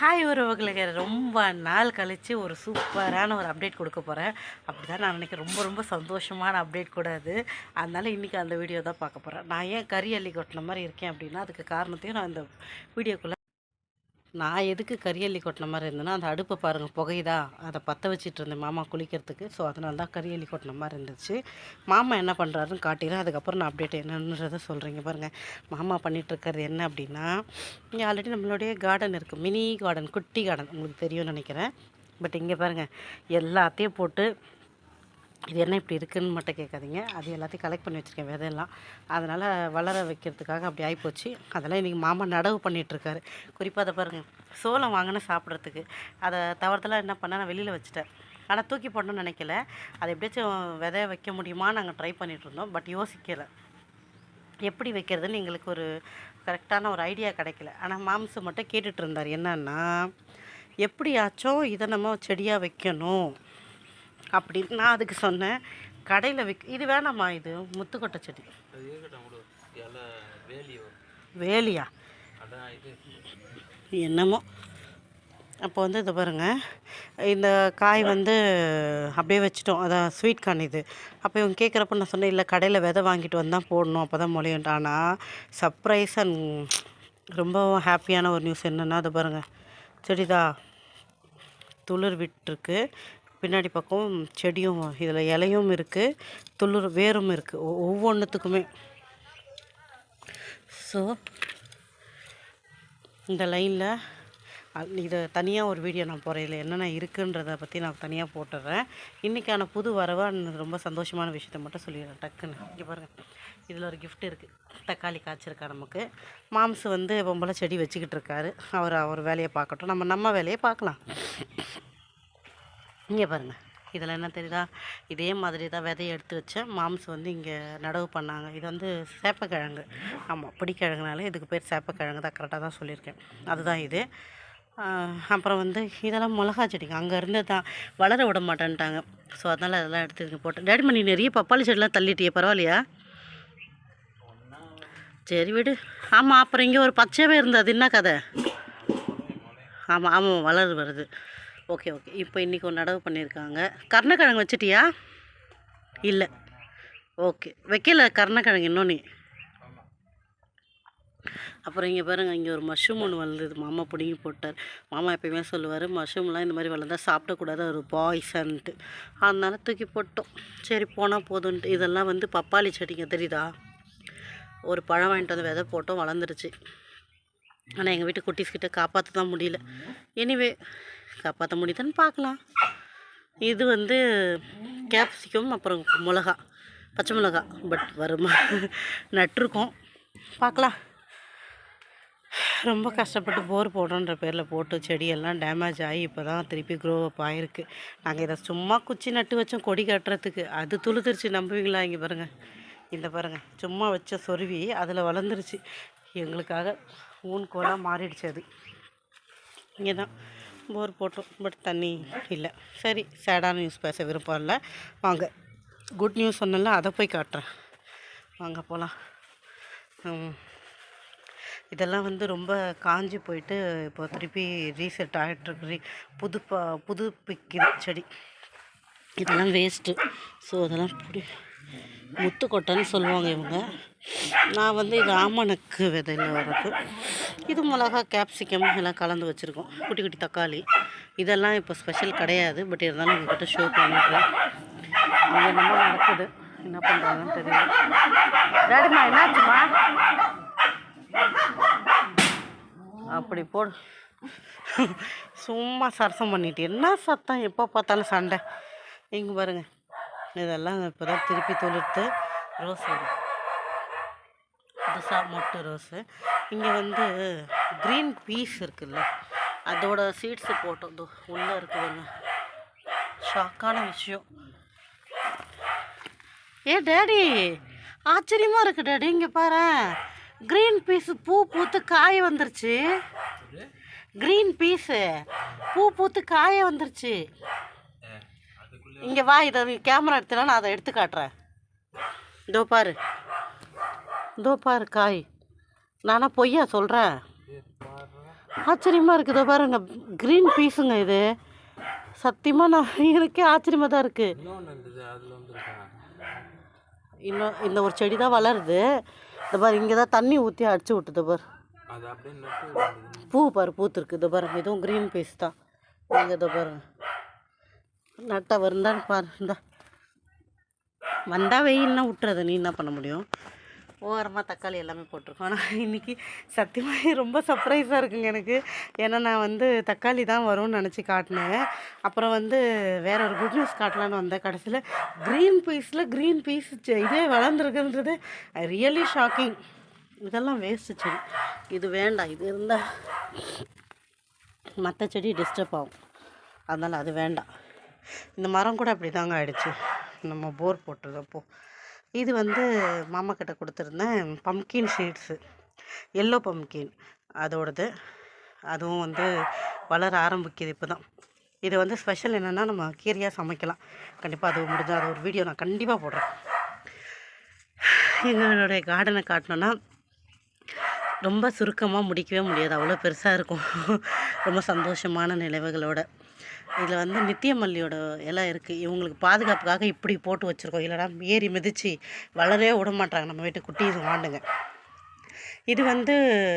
Hi உறவுகளுக்கு. ரொம்ப நாள் கழித்து ஒரு சூப்பரான ஒரு அப்டேட் கொடுக்க போகிறேன் அப்படி தான் நான் நினைக்கிறேன். ரொம்ப ரொம்ப சந்தோஷமான அப்டேட் கூட அது. அதனால் இன்றைக்கி அந்த வீடியோ தான் பார்க்க போகிறேன் நான் ஏன் கறி அள்ளி கொட்டின மாதிரி இருக்கேன் அப்படின்னா அதுக்கு காரணத்தையும் நான் இந்த வீடியோக்குள்ளே நான் எதுக்கு கரியல்லி கொட்டின மாதிரி இருந்தேன்னா அந்த அடுப்பை பாருங்கள் புகையுதா? அதை பற்ற வச்சுட்டு இருந்தேன் மாமா குளிக்கிறதுக்கு. ஸோ அதனால தான் கரியல்லி கொட்டின மாதிரி இருந்துச்சு. மாமா என்ன பண்ணுறாருன்னு காட்டிடுறேன். அதுக்கப்புறம் நான் அப்டேட் என்னன்றதை சொல்கிறீங்க பாருங்கள் மாமா பண்ணிகிட்ருக்கிறது இருக்கிறது என்ன அப்படின்னா இங்கே ஆல்ரெடி நம்மளுடைய கார்டன் இருக்குது மினி கார்டன் குட்டி கார்டன் உங்களுக்கு தெரியும்னு நினைக்கிறேன். பட் இங்கே பாருங்கள் எல்லாத்தையும் போட்டு இது என்ன இப்படி இருக்குதுன்னு மட்டும் கேட்காதீங்க. அது எல்லாத்தையும் கலெக்ட் பண்ணி வச்சுருக்கேன் விதையெல்லாம். அதனால் வளர வைக்கிறதுக்காக அப்படி ஆகிப்போச்சு அதெல்லாம் இன்றைக்கி மாமா நடவு பண்ணிகிட்ருக்காரு குறிப்பாக அதை பாருங்கள் சோளம் வாங்கின சாப்பிட்றதுக்கு. அதை தவறுதலாக என்ன பண்ண நான் வெளியில் வச்சுட்டேன். ஆனால் தூக்கி போடணும்னு நினைக்கல. அதை எப்படியாச்சும் விதைய வைக்க முடியுமா நாங்கள் ட்ரை பண்ணிகிட்ருந்தோம் இருந்தோம் பட் யோசிக்கலை. எப்படி வைக்கிறதுன்னு எங்களுக்கு ஒரு கரெக்டான ஒரு ஐடியா கிடைக்கல. ஆனால் மாம்சு மட்டும் கேட்டுட்ருந்தார் என்னன்னா எப்படியாச்சும் இதை நம்ம செடியாக வைக்கணும். அப்படின்னு நான் அதுக்கு சொன்னேன். கடையில் விக் இது வேணாம்மா இது? முத்துக்கொட்டை செடி. வேலியா? என்னமோ. அப்போ வந்து இது பாருங்கள் இந்த காய் வந்து அப்படியே வச்சுட்டோம். அதான் ஸ்வீட் கார்ன் இது. அப்போ இவங்க கேட்குறப்ப நான் சொன்னேன் இல்லை கடையில் விதை வாங்கிட்டு வந்தால் போடணும். அப்போ தான் முளையும்ட்டு ஆனால் சர்ப்ரைஸ் அண்ட் ரொம்ப ஹாப்பியான ஒரு நியூஸ் என்னென்னா அது பாருங்கள் செடிதா? துளிர் விட்டுருக்கு. பின்னாடி பக்கம் செடியும் இதில் இலையும் இருக்குது துளிர் வேரும் இருக்குது ஒவ்வொன்றுத்துக்குமே ஸோ இந்த லைனில் இதை தனியாக ஒரு வீடியோ நான் போகிறேன் இதில் என்னென்ன இருக்குன்றதை பற்றி நான் தனியாக போட்டுடுறேன் இன்றைக்கான புது வரவாக ரொம்ப சந்தோஷமான விஷயத்த மட்டும் சொல்லிடுறேன் டக்குன்னு. இங்கே பாருங்கள் இதில் ஒரு கிஃப்ட் இருக்குது தக்காளி காய்ச்சிருக்கா நமக்கு. மாம்சு வந்து பொம்பளை செடி வச்சுக்கிட்டு இருக்காரு. அவர் அவர் வேலையை பார்க்கட்டும். நம்ம நம்ம வேலையை பார்க்கலாம். இங்கே பாருங்கள் இதில் என்ன தெரியுதா? இதே மாதிரி தான் விதையை எடுத்து வச்சேன். மாம்ஸ் வந்து இங்கே நடவு பண்ணாங்க. இது வந்து சேப்பக்கிழங்கு. ஆமாம் பிடிக்கிழங்குனால இதுக்கு பேர் சேப்பக்கிழங்கு தான். கரெக்டாக தான் சொல்லியிருக்கேன். அதுதான் இது. அப்புறம் வந்து இதெல்லாம் மிளகா செடிங்க. அங்கே இருந்து தான் வளர விட மாட்டேன்ட்டாங்க. ஸோ அதனால் அதெல்லாம் எடுத்து போட்டு போட்டேன். டேடி பண்ணி நிறைய பப்பாளி செடிலாம் தள்ளிட்டியே பரவாயில்லையா? சரி விடு. ஆமாம் அப்புறம் இங்கே ஒரு பச்சையாகவே இருந்தது. என்ன கதை? ஆமாம் ஆமாம் வளரு வருது. Okay okay. இப்போ இன்றைக்கி ஒரு நடவு பண்ணியிருக்காங்க. கருணக்கிழங்கு வச்சிட்டியா? இல்லை. ஓகே. வைக்கல கருணக்கிழங்கு இன்னொன்று அப்புறம் இங்கே பாருங்க இங்கே ஒரு மஷ்ரூம் ஒன்று வளர்ந்தது மாமா பிடிங்கி போட்டார். மாமா எப்பயுமே சொல்லுவார் மஷ்ரூம்லாம் இந்த மாதிரி வளர்ந்தால் சாப்பிடக்கூடாது ஒரு பாய்சன்ட்டு அதனால தூக்கி போட்டோம். சரி போனால் போதுன்ட்டு. இதெல்லாம் வந்து பப்பாளி செடிங்க தெரியுதா? ஒரு பழம் வாங்கிட்டு வந்து விதை போட்டோம் வளர்ந்துருச்சு. ஆனால் எங்கள் வீட்டு குட்டீஸ்கிட்ட காப்பாற்ற தான் முடியல. எனிவே காப்பாற்ற முடியுதான்னு பார்க்கலாம். இது வந்து கேப்சிகம் அப்புறம் மிளகா பச்சை மிளகா. பட் வருமா? நட்டிருக்கோம். பார்க்கலாம். ரொம்ப கஷ்டப்பட்டு போர் போடுறோன்ற பேரில் போட்டு செடியெல்லாம் டேமேஜ் ஆகி இப்போ தான் திருப்பி க்ரோ அப் ஆகிருக்கு நாங்கள் இதை சும்மா குச்சி நட்டு வச்சோம் கொடி கட்டுறதுக்கு. அது துளுத்துருச்சு. நம்புவீங்களா இங்கே பாருங்கள் இந்த பாருங்கள் சும்மா வச்ச சொருவி அதில் வளர்ந்துருச்சு. எங்களுக்காக ஊன் கோலாக மாறிடுச்சு அது. இங்கே தான் போர் போட்டோம் பட் தண்ணி இல்லை. சரி சேடான நியூஸ் பேச விருப்பம் இல்லை. வாங்க குட் நியூஸ் சொன்னல அதை போய் காட்டுறேன். வாங்க போகலாம் இதெல்லாம் வந்து ரொம்ப காஞ்சி போயிட்டு இப்போ திருப்பி ரீசெட் ஆகிட்டுருக்கு ரீ புது ப செடி. இதெல்லாம் வேஸ்ட்டு ஸோ அதெல்லாம் பிடி முத்துக்கொட்டைன்னு சொல்லுவாங்க இவங்க. நான் வந்து இது ஆமணக்கு விதையில் வரது இது மிளகா கேப்சிகம் எல்லாம் கலந்து வச்சுருக்கோம். குட்டி குட்டி தக்காளி. இதெல்லாம் இப்போ ஸ்பெஷல் கிடையாது. பட் இருந்தாலும் உங்கள்கிட்ட ஷோ பண்ணிடுறேன் இங்கே என்னமோ நடக்குது. என்ன பண்ணுறாங்கன்னு தெரியல. டேடிமா என்னாச்சுமா அப்படி போடு. சும்மா சரசம் பண்ணிட்டு. என்ன சத்தம்? எப்போ பார்த்தாலும் சண்டை. இங்கே பாருங்க. இதெல்லாம் இப்போ தான் திருப்பி தொழுத்து ரோஸ் வரும். புதுசாக மொட்டு ரோஸு. இங்கே வந்து க்ரீன் பீஸ் இருக்குல்ல அதோட சீட்ஸு போட்டோம். இதோ உள்ளே இருக்குதுங்க ஷாக்கான விஷயம். ஏ டேடி ஆச்சரியமாக இருக்கு டேடி. இங்கே பாரு க்ரீன் பீஸு பூ பூத்து காய வந்துருச்சு. க்ரீன் பீஸு பூ பூத்து காய வந்துருச்சு. இங்கே வா இதை கேமரா எடுத்துனா நான் அதை எடுத்து காட்டுறேன். இதோ பாரு. இதோ பாரு காய். நானா பொய்யா சொல்கிறேன் ஆச்சரியமாக இருக்குதோ பாருங்க. க்ரீன் பீஸுங்க இது. சத்தியமாக நான் எனக்கே ஆச்சரியமாக தான் இருக்குது இன்னும் இந்த ஒரு செடி தான் வளருது. இந்த பாரு இங்கே தான் தண்ணி ஊற்றி அடிச்சு விட்டுது பாரு. பூ பாரு பூத்துருக்கு. இது பாருங்க இதுவும் க்ரீன் பீஸ் தான். நீங்கள் இதை பாருங்க. நட்டை வருந்தான்னு பாரு இந்த. வந்தால் வெயில்னா விட்டுறது நீ என்ன பண்ண முடியும்? ஓரமாக தக்காளி எல்லாமே போட்டிருக்கோம். ஆனால் இன்றைக்கி சத்தியமாக ரொம்ப சர்ப்ரைஸாக இருக்குங்க எனக்கு. ஏன்னா நான் வந்து தக்காளி தான் வரும்னு நினச்சி காட்டினேன். அப்புறம் வந்து வேற ஒரு குட் நியூஸ் காட்டலான்னு வந்தேன். கடைசியில் க்ரீன் பீஸில் க்ரீன் பீஸ் இதே வளர்ந்துருக்குன்றது ரியலி ஷாக்கிங் இதெல்லாம் வேஸ்ட்டு செடி. இது வேண்டாம். இது இருந்தால் மற்ற செடி டிஸ்டர்ப் ஆகும். அதனால் அது வேண்டாம். இந்த மரம் கூட அப்படி தாங்க ஆகிடுச்சு நம்ம போர் போட்டுருக்கப்போ. இது வந்து மாமா கிட்ட கொடுத்துருந்தேன். பம்கின் ஷீட்ஸு எல்லோ பம்கின் அதோடது. அதுவும் வந்து வளர ஆரம்பிக்குது இப்போ தான் இது வந்து ஸ்பெஷல் என்னென்னா நம்ம கீரையாக சமைக்கலாம். கண்டிப்பாக அது முடிஞ்சால் அது ஒரு வீடியோ நான் கண்டிப்பாக போடுறேன். எங்களுடைய கார்டனை காட்டினோன்னா ரொம்ப சுருக்கமாக முடிக்கவே முடியாது. அவ்வளோ பெருசாக இருக்கும். ரொம்ப சந்தோஷமான நினைவுகளோட. இதில் வந்து நித்தியமல்லியோட இலை இருக்குது இவங்களுக்கு பாதுகாப்புக்காக இப்படி போட்டு வச்சுருக்கோம். இல்லைனா ஏறி மிதித்து வளரவே விட மாட்டாங்க. நம்ம வீட்டு இது வாண்டுங்க இது வந்து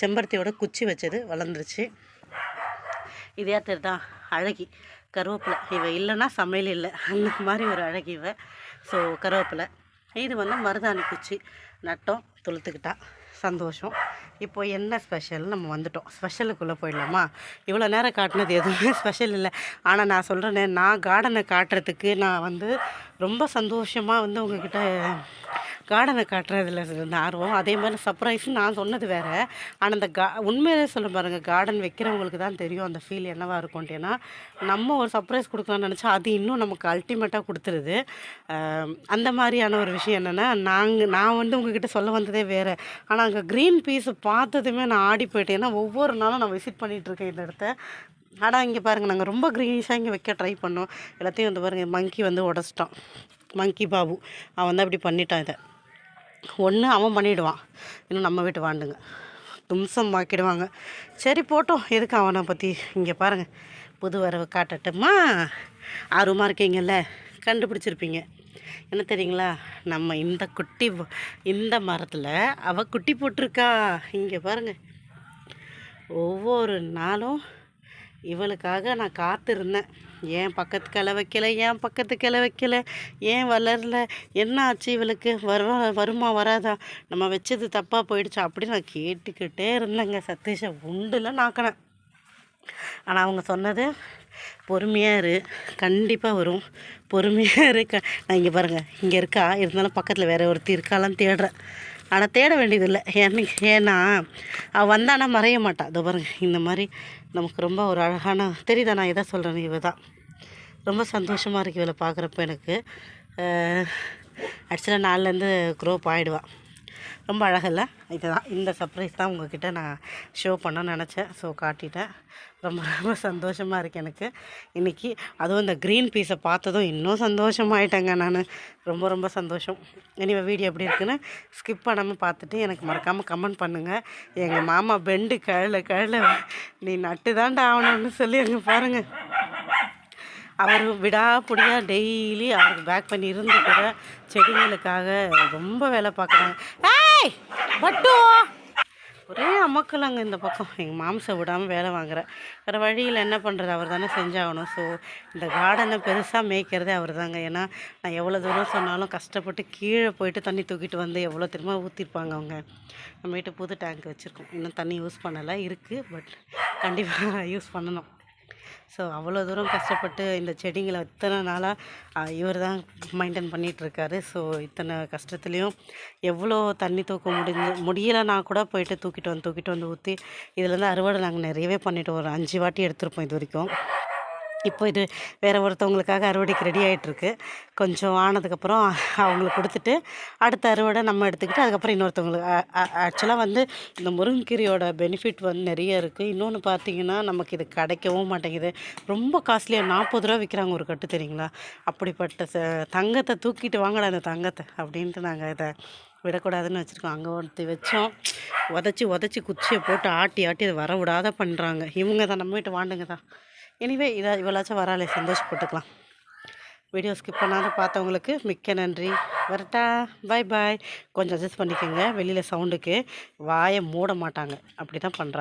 செம்பருத்தியோட குச்சி வச்சது. வளர்ந்துருச்சு. இதே தான் அழகி. கருவேப்பிலை. இவ இல்லைன்னா சமையல் இல்லை. அந்த மாதிரி ஒரு அழகி இவ. ஸோ கருவேப்பிலை. இது வந்து மருதாணி குச்சி. நட்டோம். துளுத்துக்கிட்டா. சந்தோஷம். இப்போ என்ன ஸ்பெஷல் நம்ம வந்துட்டோம். ஸ்பெஷலுக்குள்ளே போயிடலாமா? இவ்வளோ நேரம் காட்டினது எதுவுமே ஸ்பெஷல் இல்லை. ஆனால் நான் சொல்கிறேனே நான் கார்டனை காட்டுறதுக்கு நான் வந்து ரொம்ப சந்தோஷமாக வந்து உங்ககிட்ட கார்டனை காட்டுறதுல இருந்த ஆர்வம். அதே மாதிரி சர்ப்ரைஸ் நான் சொன்னது வேறு. ஆனால் அந்த கா உண்மையிலே சொல்ல பாருங்கள் கார்டன் வைக்கிறவங்களுக்கு தான் தெரியும் அந்த ஃபீல் என்னவாக இருக்கும் அப்படின்னா நம்ம ஒரு சர்ப்ரைஸ் கொடுக்கலாம்னு நினச்சா அது இன்னும் நமக்கு அல்டிமேட்டாக கொடுத்துருது. அந்த மாதிரியான ஒரு விஷயம் என்னென்னா நாங்கள் நான் வந்து உங்ககிட்ட சொல்ல வந்ததே வேறு. ஆனால் அங்கே க்ரீன் பீஸை பார்த்ததுமே நான் ஆடி போயிட்டேன். ஏன்னா ஒவ்வொரு நாளும் நான் விசிட் பண்ணிகிட்ருக்கேன் இந்த இடத்த. ஆனால் இங்கே பாருங்கள் நாங்கள் ரொம்ப க்ரீனிஷாக இங்கே வைக்க ட்ரை பண்ணோம். எல்லாத்தையும் வந்து பாருங்கள் மங்கி வந்து உடச்சிட்டான். மங்கி பாபு. அவன் வந்து அப்படி பண்ணிட்டான் இதை. ஒன்று அவன் பண்ணிவிடுவான் இன்னும் நம்ம வீட்டு வாண்டுங்க. தும்சம் ஆக்கிடுவாங்க சரி போட்டோம். எதுக்கு அவனை பற்றி இங்கே பாருங்கள் புது வரவு காட்டட்டுமா? ஆர்வமாக இருக்கீங்கல்ல. கண்டுபிடிச்சிருப்பீங்க. என்ன தெரியுங்களா? நம்ம இந்த குட்டி இந்த மரத்தில் அவள் குட்டி போட்டிருக்கா. இங்கே பாருங்கள் ஒவ்வொரு நாளும் இவளுக்காக நான் காத்திருந்தேன். ஏன் பக்கத்து கிளை வைக்கல? ஏன் பக்கத்து கிளை வைக்கல? ஏன் வளரல? என்ன ஆச்சு இவளுக்கு? வருவா வருமா வராதா? நம்ம வச்சது தப்பாக போயிடுச்சா? அப்படின்னு நான் கேட்டுக்கிட்டே இருந்தேங்க சதீஷை உண்டுல நாக்கினேன். ஆனால் அவங்க சொன்னது பொறுமையாக இரு. கண்டிப்பாக வரும். பொறுமையாக இருக்க நான் இங்கே பாருங்கள் இங்கே இருக்கா? இருந்தாலும் பக்கத்தில் வேறு ஒருத்தி இருக்காளான்னு தேடுறேன். ஆனால் தேட வேண்டியதில்லை. ஏன்னு ஏன்னா அவள் வந்தானா மறைய மாட்டாள் அது பாருங்க இந்த மாதிரி நமக்கு ரொம்ப ஒரு அழகான தெரியுதா நான் எதை சொல்கிறேன் இவ தான் ரொம்ப சந்தோஷமாக இருக்குது இவளை பார்க்குறப்ப எனக்கு. ஆக்சுவலாக நாலுலேருந்து க்ரோப் ஆகிடுவாள் ரொம்ப அழகில்ல. இதுதான் இந்த சர்ப்ரைஸ் தான் உங்ககிட்ட நான் ஷோ பண்ண நினச்சேன். ஸோ காட்டிட்டேன். ரொம்ப ரொம்ப சந்தோஷமாக இருக்குது எனக்கு. இன்றைக்கி அதுவும் இந்த க்ரீன் பீஸை பார்த்ததும் இன்னும் சந்தோஷமாயிட்டேங்க நான். ரொம்ப ரொம்ப சந்தோஷம். இனிமே வீடியோ எப்படி இருக்குன்னு ஸ்கிப் பண்ணாமல் பார்த்துட்டு எனக்கு மறக்காமல் கமெண்ட் பண்ணுங்கள் எங்கள் மாமா பெண்டு கழல கழல. நீ நட்டு தான்டா ஆகணும்னு சொல்லி அங்கே பாருங்கள் அவர் விடாப்புடியாக டெய்லி அவருக்கு பேக் பண்ணி இருந்து கூட செடிகளுக்காக ரொம்ப வேலை பார்க்குறாங்க. ஏய் பட்டு. ஒரே அமக்கலங்க இந்த பக்கம். எங்கள் மாம்சை விடாமல் வேலை வாங்குறேன் வேறு வழியில் என்ன பண்ணுறது அவர் தானே செஞ்சாகணும். ஸோ இந்த கார்டனை பெருசாக மேய்க்கிறதே அவர் தாங்க. ஏன்னா நான் எவ்வளோ தூரம் சொன்னாலும் கஷ்டப்பட்டு கீழே போயிட்டு தண்ணி தூக்கிட்டு வந்து எவ்வளோ திரும்ப ஊற்றிருப்பாங்க அவங்க. நம்ம வீட்டு புது டேங்க் வச்சுருக்கோம். இன்னும் தண்ணி யூஸ் பண்ணலை. இருக்குது பட் கண்டிப்பாக யூஸ் பண்ணணும். ஸோ அவ்வளோ தூரம் கஷ்டப்பட்டு இந்த செடிங்களை இத்தனை நாளாக இவர் தான் மெயின்டைன் பண்ணிகிட்ருக்காரு ஸோ இத்தனை கஷ்டத்துலேயும் எவ்வளோ தண்ணி தூக்க முடிஞ்சு முடியலைன்னா கூட போயிட்டு தூக்கிட்டு வந்து தூக்கிட்டு வந்து ஊற்றி இதுலேருந்து அறுவடை நாங்கள் நிறையவே பண்ணிவிட்டோம் ஒரு அஞ்சு வாட்டி எடுத்திருப்போம் இது வரைக்கும். இப்போ இது வேறு ஒருத்தவங்களுக்காக அறுவடைக்கு ரெடி ஆகிட்டுருக்கு கொஞ்சம் ஆனதுக்கப்புறம் அவங்களுக்கு கொடுத்துட்டு அடுத்த அறுவடை நம்ம எடுத்துக்கிட்டு அதுக்கப்புறம் இன்னொருத்தவங்களுக்கு. ஆக்சுவலாக வந்து இந்த முருங்கைக்கீரையோட பெனிஃபிட் வந்து நிறைய இருக்குது இன்னொன்று பார்த்தீங்கன்னா நமக்கு இது கிடைக்கவும் மாட்டேங்குது. ரொம்ப காஸ்ட்லியாக நாற்பது ரூபா விற்கிறாங்க ஒரு கட்டு தெரியுங்களா? அப்படிப்பட்ட ச தங்கத்தை தூக்கிட்டு வாங்கடா அந்த தங்கத்தை அப்படின்ட்டு நாங்கள் இதை விடக்கூடாதுன்னு வச்சுருக்கோம். அங்கே ஒருத்தி வச்சோம். உதச்சி உதச்சி குச்சியை போட்டு ஆட்டி ஆட்டி அதை வர விடாத பண்ணுறாங்க இவங்க தான் நம்ம வீட்டு வாண்டுங்க தான் எனிவே இதை இவளாச்சும் வராலே சந்தோஷப்பட்டுக்கலாம் வீடியோ ஸ்கிப் பண்ணாத பார்த்தவங்களுக்கு மிக்க நன்றி. வரட்டா. பாய் பாய் கொஞ்சம் அட்ஜஸ்ட் பண்ணிக்கோங்க. வெளியில் சவுண்டுக்கு வாயை மூட மாட்டாங்க. அப்படி தான் பண்ணுறாங்க